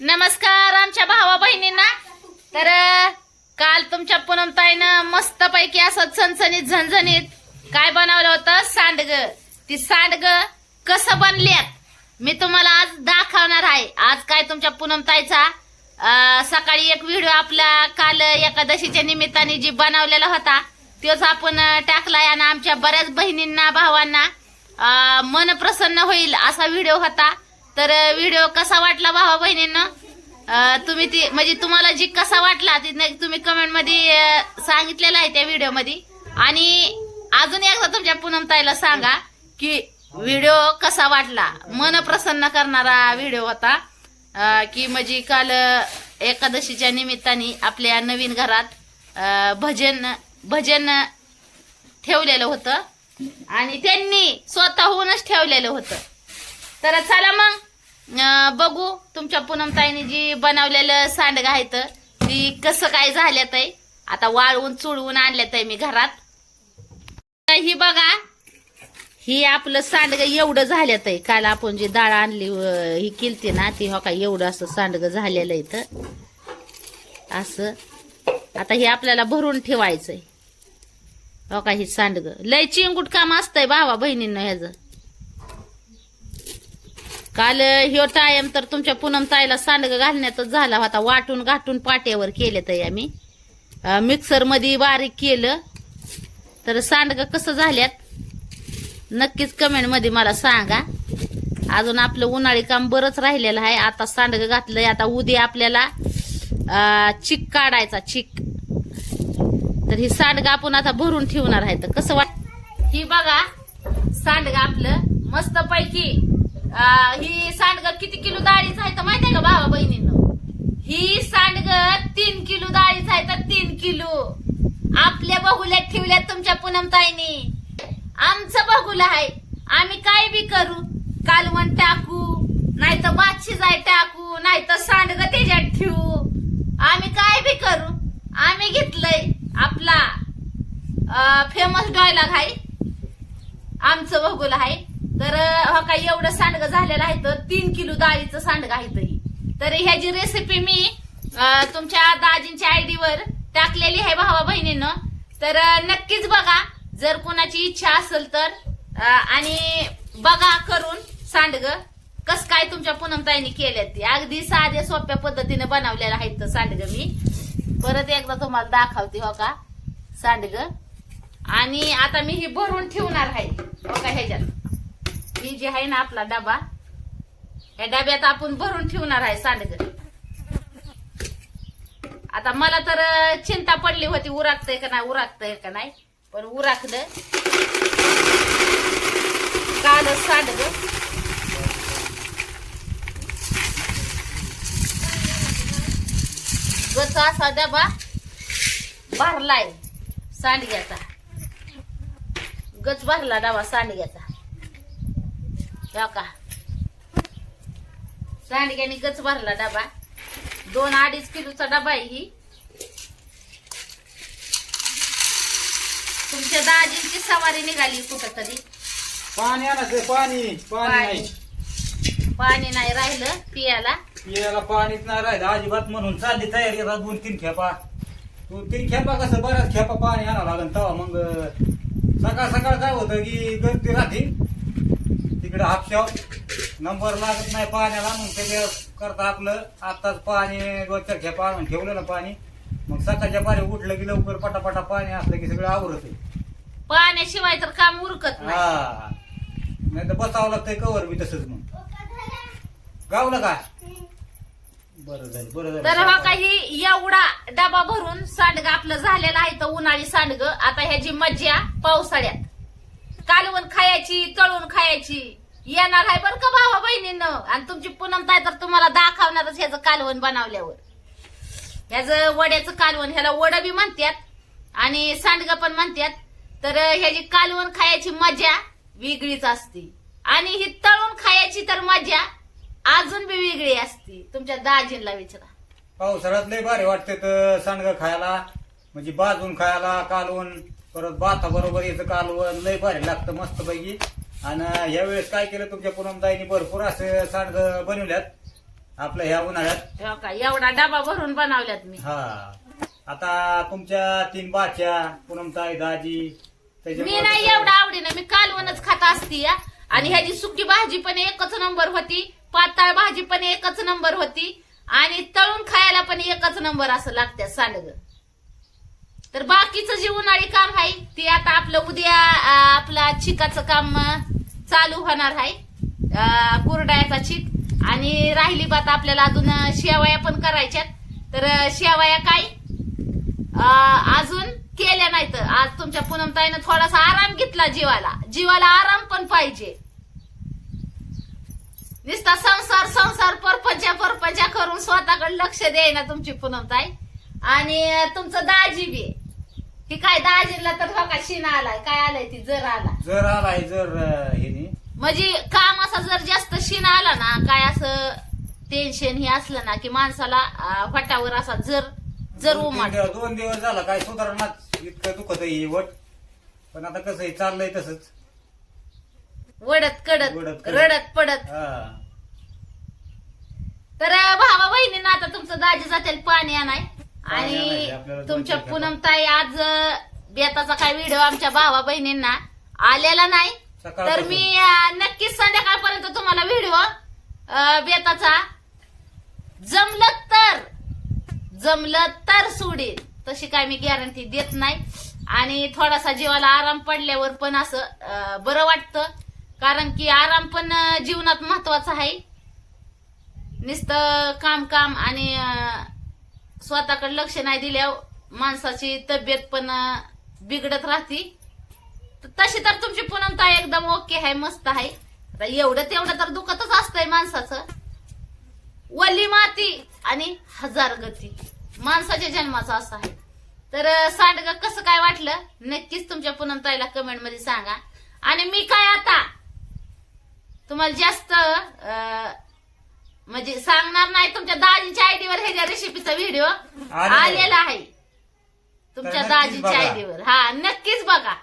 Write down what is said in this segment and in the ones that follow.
नमस्कार आमच्या भावा बहिणींना. तर काल तुमच्या पूनमताईनं मस्त पैकी असं सणसणीत झणझणीत काय बनवलं होतं? सांडग. ती सांडग कसं बनल्यात मी तुम्हाला आज दाखवणार आहे. आज काय तुमच्या पूनमताईचा सकाळी एक व्हिडिओ आपला काल एकादशीच्या निमित्ताने जी बनवलेला होता तोच आपण टाकलाय आणि आमच्या बऱ्याच बहिणींना भावांना मन प्रसन्न होईल असा व्हिडिओ होता. तर व्हिडिओ कसा वाटला भावा बहिणींना? तुम्ही ती म्हणजे तुम्हाला जी कसा वाटला ती तुम्ही कमेंटमध्ये सांगितलेला सांगितलेलं आहे त्या व्हिडिओमध्ये आणि अजून एकदा तुमच्या पूनमताईला सांगा की व्हिडिओ कसा वाटला? मन प्रसन्न करणारा व्हिडिओ होता. की म्हणजे काल एकादशीच्या निमित्ताने आपल्या नवीन घरात भजन भजन ठेवलेलं होतं. आणि त्यांनी स्वतःहूनच ठेवलेलं होतं. तर चला मग बघू तुमच्या पूनमताईने जी बनवलेलं सांडग आहे तर ती कसं काय झाल्यात आहे आता वाळवून चुळवून आणल्यात आहे मी घरात. ही बघा ही आपलं सांडग एवढं झाल्यात आहे काल आपण जी डाळ आणली ही केलती ना ती हो का एवढं असं सांडग झालेलं आहे तर असं. आता हे आपल्याला भरून ठेवायचंय. हो का ही सांडग. लय चिंगूट काम असतंय भावा बहिणींना ह्याचं. काल ह्यो टायम तर तुमच्या पूनम ताईला सांडग घालण्यातच झाला होता. वाटून घाटून पाट्यावर केले तर आम्ही. मिक्सरमध्ये बारीक केलं. तर सांडग कसं झाल्यात? नक्कीच कमेंटमध्ये मला सांगा. अजून आपलं उन्हाळी काम बरंच राहिलेलं आहे. आता सांडग घातलंय. आता उद्या आपल्याला चिक काढायचा चिक. तर ही सांडग आपण आता भरून ठेवणार आहे. तर कसं वाट ही बघा सांडग आपलं मस्त पैकी ही सांडगर किती किलो डाळीच आहे तर माहिती आहे का भावा बहिणीनं? ही सांडगर तीन किलो डाळीच आहे तर तीन किलो. आपल्या बघुल्यात ठेवल्यात तुमच्या पुनमताईनी. आमचं बघुल आहे. आम्ही काय बी करू? कालवण टाकू नाही तर बादशी जाय टाकू नाही तर सांडग त्याच्यात ठेवू. आम्ही काय बी करू? आम्ही घेतलंय आपला फेमस डायलॉग आहे. आमचं बघुल आहे. तर हा हो काय एवढं सांडगं झालेलं आहे तर तीन किलो डाळीचं सांडगं आहे तर. ही. तर ह्याची रेसिपी मी तुमच्या दाजींच्या आयडीवर टाकलेली आहे भावा बहिणीनं. तर नक्कीच बघा जर कोणाची इच्छा असेल तर आणि बघा करून सांडग कस काय तुमच्या पूनमताईने केल्यात ती. अगदी साध्या सोप्या पद्धतीने बनवलेलं आहे तर सांडग मी. परत एकदा तुम्हाला दाखवते हो का? सांडग. आणि आता मी ही भरून ठेवणार आहे हो का ह्याच्यात. ही जी आहे ना आपला डबा या डब्यात आपण भरून ठेवणार आहे सांडग. आता मला तर चिंता पडली होती उराकतय का नाही उराकतय का नाही पण उराकलं. कालच सांडग. गच असा डबा भरलाय सांडग्याचा. गच भरला डबा सांडग्याचा. हो का? सांडग्याने गच भरला डबा. दोन अडीच किलोचा डबा आहे ही. तुमच्या दाजींची सवारी निघाली कुठं तरी पाणी आणायचं पाणी पाणी पाणी. नाही. पाणी नाही राहिलं पियाला. पियाला पाणीच नाही राहिलं. अजिबात म्हणून चालली तयारी आता दोन तीन खेपा. दोन तीन खेपा कसं? बऱ्याच खेपा पाणी आणावं लागेल तेव्हा. मग सकाळ सकाळ काय होतं की गर्दी राहते. तिकडे हापशाव नंबर लागत नाही पाण्याला मग त्याच्या करता आपलं. आताच पाणी चार खेपा आणून ठेवलं ना पाणी. मग सकाळच्या पाणी उठलं की लवकर पटापटा पाणी असलं की सगळं आवरत पाण्याशिवाय तर काम उरकत नाही. हा. नाही तर बसावं लागतंय कवर मी तसंच मग. गावलं का बरं झालं बरं झालं. तर हा काही एवढा डबा भरून सांडग आपलं झालेलं आहे तर उन्हाळी सांडग. आता ह्याची मज्जा पावसाळ्यात. कालवण खायची तळून खायची. येणार आहे बरं का भावा बहिणीनं? आणि तुमची पूनम ताई तर तुम्हाला दाखवणारच ह्याचं कालवण बनवल्यावर. ह्याचं वड्याचं कालवण ह्याला वड बी म्हणतात आणि सांडग पण म्हणतात तर ह्याची कालवण खायची मजा वेगळीच असते. आणि ही तळून खायची तर मजा अजून बी वेगळी असते. तुमच्या दाजींना विचारा. पावसाळ्यात लय भारी वाटते तर सांडगं खायला. म्हणजे बाजून खायला कालवण परत भाता बरोबर याचं कालवण लय भारी लागतं मस्त पैकी आणि यावेळेस काय केलं तुमच्या पूनमताईने भरपूर असे सांडगं बनवल्यात आपलं ह्या उन्हाळ्यात. हो का? एवढा डबा भरून बनवल्यात मी. हा. आता तुमच्या तीन बाच्या पूनमताई दाजी मी नाही एवढा आवडीनं. मी कालवणच खात असती या आणि ह्याची सुकी भाजी पण एकच नंबर होती. पातळ भाजी पण एकच नंबर होती. आणि तळून खायला पण एकच नंबर असं लागत्या सांडग. तर बाकीचं जे उन्हाळी काम आहे ते आता आपलं उद्या आपला चिकाचं काम चालू होणार आहे. कुरडायाचा चिक. आणि राहिली बात आपल्याला अजून शेवाया शेवया पण करायच्यात. तर शेवाया शेवया काय? अजून केल्या नाहीत. आज तुमच्या पूनमताईनं थोडासा आराम घेतला जीवाला. जीवाला आराम पण पाहिजे. नुसता संसार संसार परपंचा परपंचा करून स्वतःकडे लक्ष द्यायना तुमची पूनमताई आणि तुमचं दाजी बी. ही काय दाजीला तर हो का शिना आलाय. काय आलाय ती? जर आला. जर आलाय जर अं, हे म्हणजे काम असा जर जास्त शिना आला ना काय असं टेन्शन हे असलं ना की माणसाला अं, फटावर असा जर जर दोन तीन उमाट दिवस- दोन दिवस झाला काय सुधारणाच इतकं दुखत आहे वट. पण आता कसं आहे चाललंय तसंच. वडत कडत वडत कडत. रडत पडत. हा. तर भावा बहिणींना आता तुमचं दाजी जातील पाणी आणाय. आणि तुमच्या पूनम ताई आज बेताचा काय व्हिडिओ आमच्या भावा बहिणींना आलेला नाही. तर. मी नक्कीच संध्याकाळपर्यंत तुम्हाला व्हिडिओ बेताचा जमलं तर जमलं तर सोडेल. तशी काय मी गॅरंटी देत नाही. आणि थोडासा जीवाला आराम पडल्यावर पण असं बरं वाटतं. कारण की आराम पण जीवनात महत्त्वाचा आहे. नुसतं काम काम आणि स्वतःकडे लक्ष नाही दिल्यावर माणसाची तब्येत पण बिघडत राहते. तर तशी तर तुमची पुनमता एकदम ओके आहे मस्त आहे. आता एवढं तेवढं तर दुखतच असतंय माणसाचं. वली माती आणि हजार गती. माणसाच्या जन्माचा असं आहे. तर सांड सांडगं कसं काय वाटलं? नक्कीच तुमच्या पुनमताईला कमेंटमध्ये सांगा. आणि मी काय आता? तुम्हाला जास्त म्हणजे सांगणार नाही तुमच्या दाजीच्या आयडीवर ह्याच्या रेसिपीचा व्हिडिओ. आलेला आहे. तुमच्या नक्कीच दाजीच्या बघा. आयडीवर हा नक्कीच बघा.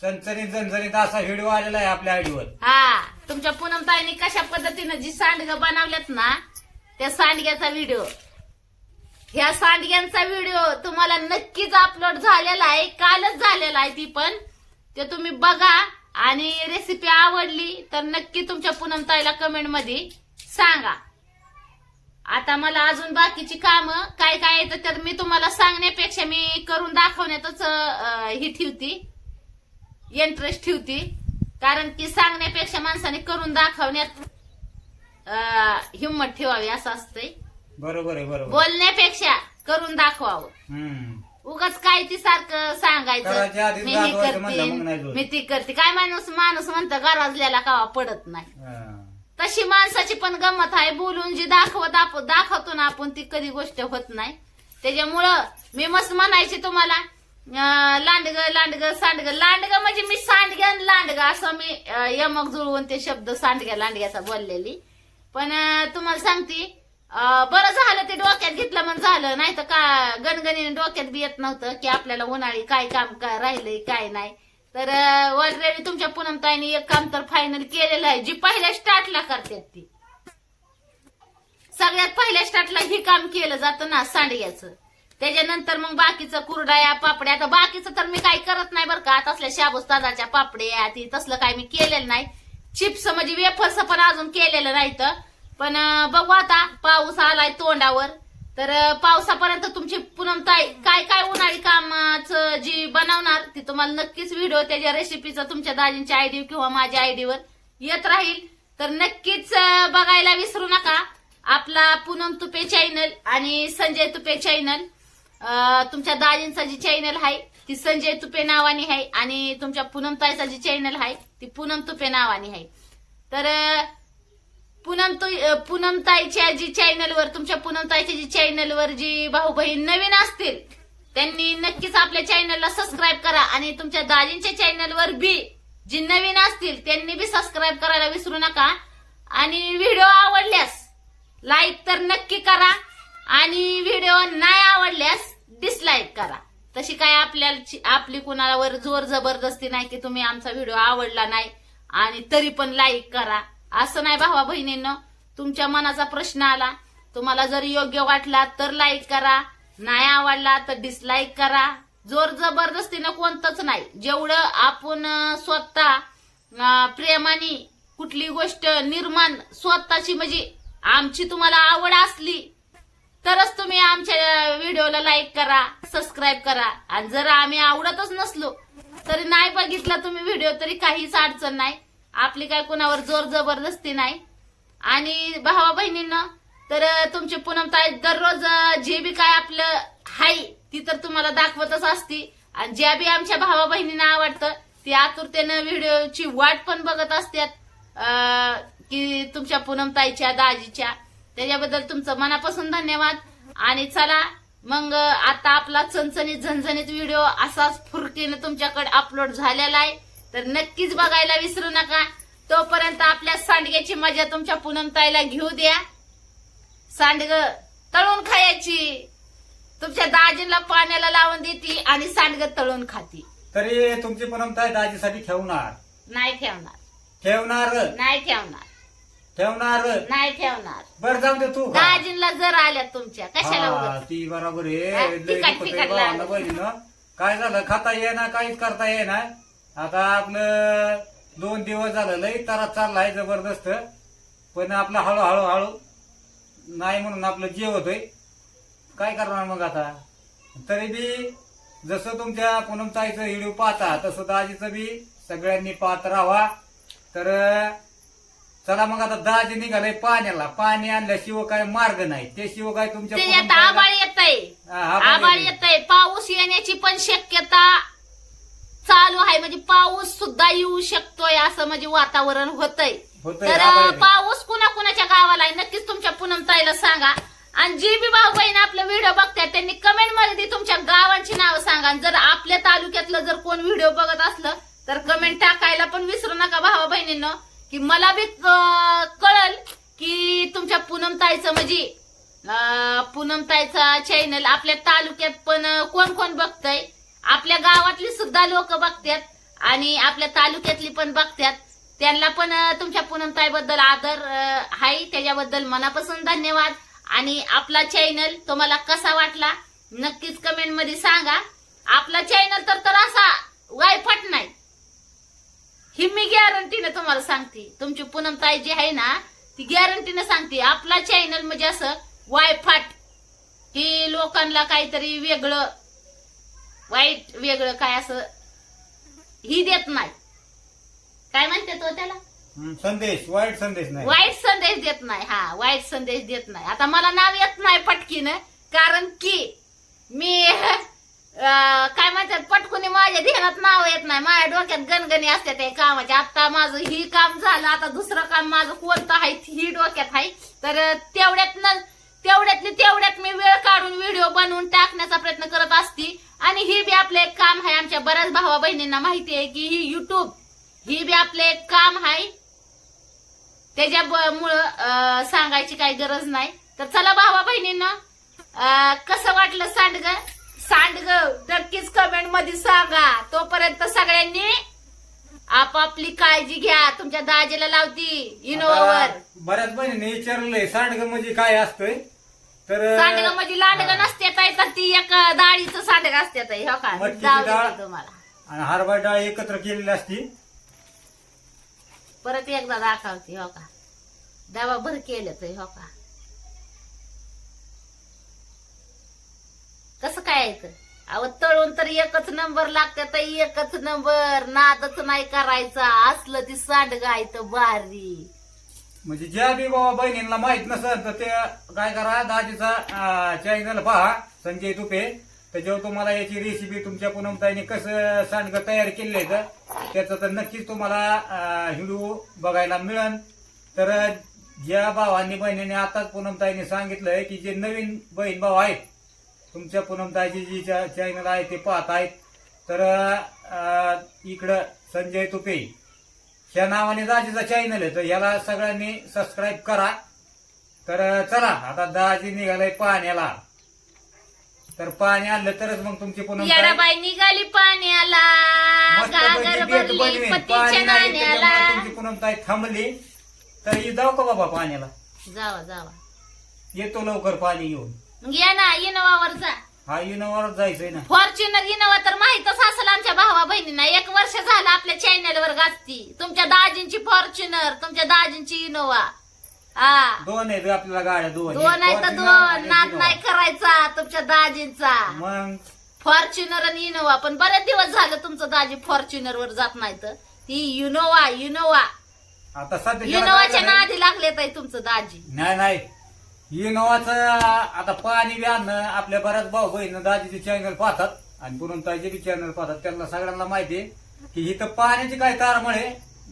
चणचणीत चणचणीत असा व्हिडिओ आलेला आहे आपल्या आयडीवर हा तुमच्या पूनमताईने कशा पद्धतीनं जी सांडगं बनवल्यात ना त्या सांडग्याचा व्हिडिओ ह्या सांडग्यांचा व्हिडिओ तुम्हाला नक्कीच अपलोड झालेला आहे कालच झालेला आहे ती पण. ते तुम्ही बघा आणि रेसिपी आवडली तर नक्की तुमच्या पूनमताईला कमेंटमध्ये सांगा. आता मला अजून बाकीची कामं काय काय येतं तर मी तुम्हाला सांगण्यापेक्षा मी करून दाखवण्यातच ही ठेवती. इंटरेस्ट ठेवती. कारण की सांगण्यापेक्षा माणसाने करून दाखवण्यात हिंमत ठेवावी असं असतंय. बरोबर आहे बरोबर बोलण्यापेक्षा करून दाखवावं. उगाच काय ती सारखं सांगायचं. मी हे करते. मी ती करते. काय माणूस माणूस म्हणतं गाराजल्याला कावा पडत नाही. तशी माणसाची पण गंमत आहे. बोलून जी दाखवत आपण दाखवतो ना आपण ती कधी गोष्ट होत नाही. त्याच्यामुळं मी मस्त म्हणायची तुम्हाला लांडग लांडग सांडग. लांडग म्हणजे मी सांडग्या लांडग असं मी यमक जुळवून ते शब्द सांडग्या लांडग्याचा बोललेली. पण तुम्हाला सांगते बरं झालं ते डोक्यात घेतलं म्हणून झालं. नाही तर का गणगणीने डोक्यात बी येत नव्हतं की आपल्याला उन्हाळी काय काम का राहिलंय काय नाही. तर ऑलरेडी तुमच्या पूनमताईने एक काम तर फायनल केलेलं आहे. जी पहिल्या स्टार्टला करतात ती. सगळ्यात पहिल्या स्टार्टला हे काम केलं जातं ना सांडग्याचं. त्याच्यानंतर मग बाकीचं कुरडाया पापड्या. आता बाकीचं तर मी काही करत नाही बरं का. तसल्या शाबूस ताजाच्या पापड्या ती तसलं काय मी केलेलं नाही. चिप्स म्हणजे वेफर्स पण अजून केलेलं नाही तर. पण बघू आता पाऊस आलाय तोंडावर. तर पावसापर्यंत तुमची पूनमताई काय काय उन्हाळी कामाचं जी बनवणार ती तुम्हाला नक्कीच व्हिडिओ त्याच्या रेसिपीचा तुमच्या दाजींच्या आयडी किंवा माझ्या आयडीवर येत राहील. तर नक्कीच बघायला विसरू नका. आपला पूनम तुपे चॅनल आणि संजय तुपे चॅनल तुमच्या दाजींचा जी चॅनल आहे ती संजय तुपे नावाने आहे आणि तुमच्या पूनमताईचा जी चॅनल आहे ती पूनम तुपे नावाने आहे. तर पूनम तु- पूनमताईच्या जी चॅनलवर तुमच्या पूनमताईच्या जी चॅनलवर जी भाऊ बहीण नवीन असतील त्यांनी नक्कीच आपल्या चॅनलला सबस्क्राईब करा. आणि तुमच्या दाजींच्या चॅनलवर बी जी नवीन असतील त्यांनी बी सबस्क्राईब करायला विसरू नका. आणि व्हिडिओ आवडल्यास लाईक तर नक्की करा. आणि व्हिडिओ नाही आवडल्यास डिसलाईक करा. तशी काय आपल्याला आपली कुणावर जोर जबरदस्ती नाही की तुम्ही आमचा व्हिडिओ आवडला नाही. आणि तरी पण लाईक करा. असं नाही भावा बहिणींनो तुमच्या मनाचा प्रश्न आला. तुम्हाला जर योग्य वाटला तर लाईक करा. नाही आवडला तर डिसलाईक करा. जोर जबरदस्तीनं कोणतंच नाही. जेवढं आपण स्वतः प्रेमाने कुठली गोष्ट निर्माण स्वतःची म्हणजे आमची तुम्हाला आवड असली तरच तुम्ही आमच्या व्हिडिओला लाईक करा सबस्क्राईब करा. आणि जर आम्ही आवडतच नसलो तरी नाही बघितला तुम्ही व्हिडिओ तरी काहीच अडचण नाही. आपली काय कुणावर जोर जबरदस्ती नाही. आणि भावा बहिणींना तर तुमची पूनम ताई दररोज जे बी काय आपलं हाय ती तर तुम्हाला दाखवतच असती. आणि ज्या बी आमच्या भावा बहिणींना आवडतं ती आतुरतेनं व्हिडिओची वाट पण बघत असतात की तुमच्या पूनम ताईच्या दाजीच्या. त्याच्याबद्दल तुमचं मनापासून धन्यवाद. आणि चला मग आता आपला चणचणीत झणझणीत व्हिडिओ असाच फुरकीनं तुमच्याकडे अपलोड झालेला आहे. तर नक्कीच बघायला विसरू नका. तोपर्यंत आपल्या सांडग्याची मजा तुमच्या पूनम ताईला घेऊ द्या. सांडग तळून खायची. तुमच्या दाजीला पाण्याला लावून देती आणि सांडग तळून खाती. तरी तुमची परंपरा दाजीसाठी ठेवणार. नाही ठेवणार. ठेवणार? नाही ठेवणार. ठेवणार? नाही ठेवणार. बर जाऊ दे तू. खा. दाजींला जर आल्या तुमच्या कशाला हा, उगाच? ती बरोबर हा, आहे लय तिखट- दुखत आहे तिखट भावानं लागलं. बहिणीनं. काय झालं? खाता ये ना काहीच करता ये ना आता आपलं दोन दिवस झालं लय तारा चाललाय जबरदस्त. पण आपलं हळूहळू हळू नाही म्हणून आपलं जेवतोय काय करणार मग आता? तरी बी जसं तुमच्या पूनमताईचं व्हिडिओ पाहता तसं दाजीचं बी सगळ्यांनी पाहत राहा तर चला मग आता दाजी निघालंय पाण्याला. पाणी आणल्याशिवाय काय मार्ग नाही. ते शिवाय काय तुमच्या आबाळ येत आहे आभाळ. येत आहे पाऊस येण्याची पण शक्यता चालू आहे. म्हणजे पाऊस सुद्धा येऊ शकतोय असं म्हणजे वातावरण होतंय. होतंय, तर आभाळ. पाऊस कुणा कुणाच्या गावाला आहे? नक्कीच तुमच्या पूनम ताईला सांगा. आणि जी बी भाऊ बहीण आपलं व्हिडिओ बघतात त्यांनी कमेंटमध्ये ती तुमच्या गावांची नावं सांगा. आणि जर आपल्या तालुक्यातलं जर कोण व्हिडिओ बघत असलं तर कमेंट टाकायला पण विसरू नका भावा बहिणींनो की मला बी अं, कळल की तुमच्या पूनम ताईचं म्हणजे अं, पूनम ताईचा चॅनल आपल्या तालुक्यात पण अं, कोण कोण बघतय? आपल्या गावातली सुद्धा लोक बघतात आणि आपल्या तालुक्यातली पण बघतात त्यांना पण तुमच्या पुनमताईबद्दल आदर आहे त्याच्याबद्दल मनापासून धन्यवाद. आणि आपला चॅनल तुम्हाला कसा वाटला नक्कीच कमेंटमध्ये सांगा. आपला चॅनल तर तर असा वायफट नाही. ही मी गॅरंटीनं तुम्हाला सांगते. तुमची पूनमताई जी आहे ना ती गॅरंटीनं सांगते. आपला चॅनल म्हणजे असं वायफाट. की लोकांना काहीतरी वेगळं वाईट वेगळं काय असं ही देत नाही. काय म्हणते तो त्याला? संदेश वाईट संदेश नाही. वाईट संदेश देत नाही. हा वाईट संदेश देत नाही. आता मला नाव येत नाही पटकीनं कारण की मी अं, काय म्हणतात पटकुनी माझ्या ध्यानात नाव येत नाही. माझ्या डोक्यात गणगणी असते त्या कामाचे. आता माझं ही काम झालं आता दुसरं काम माझं कोणतं आहे ही डोक्यात आहे. तर तेवढ्यात न तेवढ्यातली तेवढ्यात मी वेळ काढून व्हिडिओ बनवून टाकण्याचा प्रयत्न करत असते. आणि ही बी आपलं एक काम आहे आमच्या बऱ्याच भावा बहिणींना माहिती आहे की ही युट्यूब ही बी आपलं एक काम आहे. त्याच्यामुळं सांगायची काही गरज नाही. तर चला भावा बहिणींना कसं वाटलं सांडग? सांडग नक्कीच कमेंटमध्ये सांगा. तोपर्यंत सगळ्यांनी आपापली काळजी घ्या. तुमच्या दाजीला लावती इनोवावर बऱ्याच बहिणीने विचारलंय सांडग म्हणजे काय असतंय? तर सांडग म्हणजे लांडग नसते तर ती एक डाळीचं सांडग असते ताई, हो का? मटकीची जाऊ दे डाळ. ते तुम्हाला. आणि हरभरा डाळ एकत्र केलेली असती. परत एकदा दाखवते हो का? डबा भर केलं ते हो का? कसं काय येतं अहो तळून तर एकच नंबर लागते तर एकच नंबर. नादच नाही करायचा. असलं ती सांडग आहे तर भारी. म्हणजे ज्या बी बाबा बहिणींना माहीत नसेल तर ते काय करा दाजीचा चॅनल पहा संजय तुपे. त्याच्यावर तुम्हाला याची रेसिपी तुमच्या पुनमताईने कसं सांडगं तयार केले तर त्याचं तर नक्कीच तुम्हाला व्हिडिओ बघायला मिळन. तर ज्या भावांनी बहिणीने आताच पूनमताईने सांगितलंय की जे नवीन बहीण भाऊ आहेत तुमच्या पूनमताईची जी चॅनल आहे ते पाहत आहेत. तर इकडं संजय तुपे. ह्या नावाने दाजीचा चॅनल आहे तर याला सगळ्यांनी सबस्क्राईब करा. तर चला आता दाजी निघालाय पाण्याला. तर पाणी आणलं तरच मग तुमची पुन्हा येडाबाई निघाली पाण्याला. गागर भरली पतीच्या नाण्याला. तुमची पुन्हा ताई थांबली. तर ही जाऊ का बाबा पाण्याला? जावा जावा. येतो लवकर पाणी घेऊन. मग या ना इनोवावर जा हा इनोवावर जायचंय ना. फॉर्च्युनर इनोवा तर माहितच असेल आमच्या भावा बहिणींना. एक वर्ष झालं आपल्या चॅनलवर गाजती तुमच्या दाजींची फॉर्च्युनर तुमच्या दाजींची इनोवा हा. दोन आहेत आपल्याला गाड्या दोन दोन आहे तर दोन. नाद. नाही करायचा तुमच्या दाजींचा. मग? फॉर्च्युनर आणि इनोवा पण बरेच दिवस झालं तुमचं दाजी फॉर्च्युनर वर जात नाही तर. ती युनोवा युनोवा आता सध्या युनोवाच्या नादी लागले ताई तुमचं दाजी. नाही नाही. इनोवाचं आता पाणी बी आणणं आपल्या बऱ्याच भाऊ बहीण दाजीचे चॅनल पाहतात. आणि पुरून ताईचे बी चॅनल पाहतात. त्यांना सगळ्यांना माहिती आहे की इथं पाण्याची काय तारमळे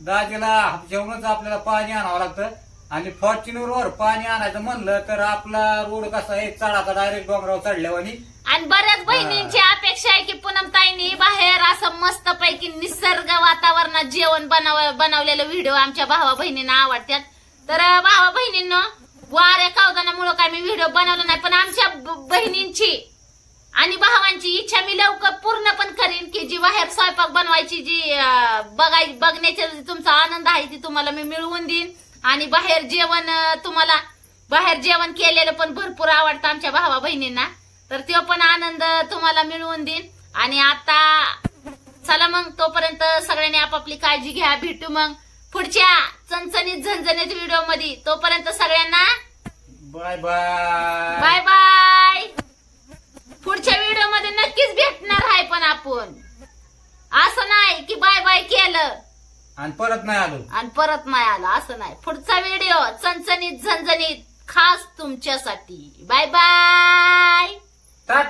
दाजीला हापशाहूनच आपल्याला पाणी आणावं लागतं. आणि फॉर्च्युनर वर पाणी आणायचं म्हणलं तर आपला रोड कसा आहे? चढाचा डायरेक्ट डोंगरावर चढल्यावानी. आणि बऱ्याच बहिणींची अपेक्षा आहे की पूनम ताईंनी बाहेर असं मस्त पैकी निसर्ग वातावरणात जेवण बनव बनवलेलं व्हिडिओ आमच्या भावा बहिणींना आवडतात तर भावा बहिणींना वाऱ्या कावदानामुळं काय मी व्हिडिओ बनवला नाही पण आमच्या बहिणींची आणि भावांची इच्छा मी लवकर पूर्ण पण करीन की जी बाहेर स्वयंपाक बनवायची जी बघाय बघण्याचा जी तुमचा आनंद आहे ती तुम्हाला मी मिळवून देईन. आणि बाहेर जेवण तुम्हाला बाहेर जेवण केलेलं पण भरपूर आवडतं आमच्या भावा बहिणींना. तर तो पण आनंद तुम्हाला मिळवून देईन. आणि आता चला मग तोपर्यंत सगळ्यांनी आपापली काळजी घ्या भेटू मग पुढच्या चणचणीत झणझणीत व्हिडिओमध्ये. तोपर्यंत सगळ्यांना बाय बाय बाय बाय पुढच्या व्हिडिओमध्ये नक्कीच भेटणार आहे पण आपण. असं नाही की बाय बाय केलं. आणि परत नाही आलो. आणि परत नाही आलं. असं नाही. पुढचा व्हिडिओ चणचणीत झणझणीत खास तुमच्यासाठी. बाय बाय टाट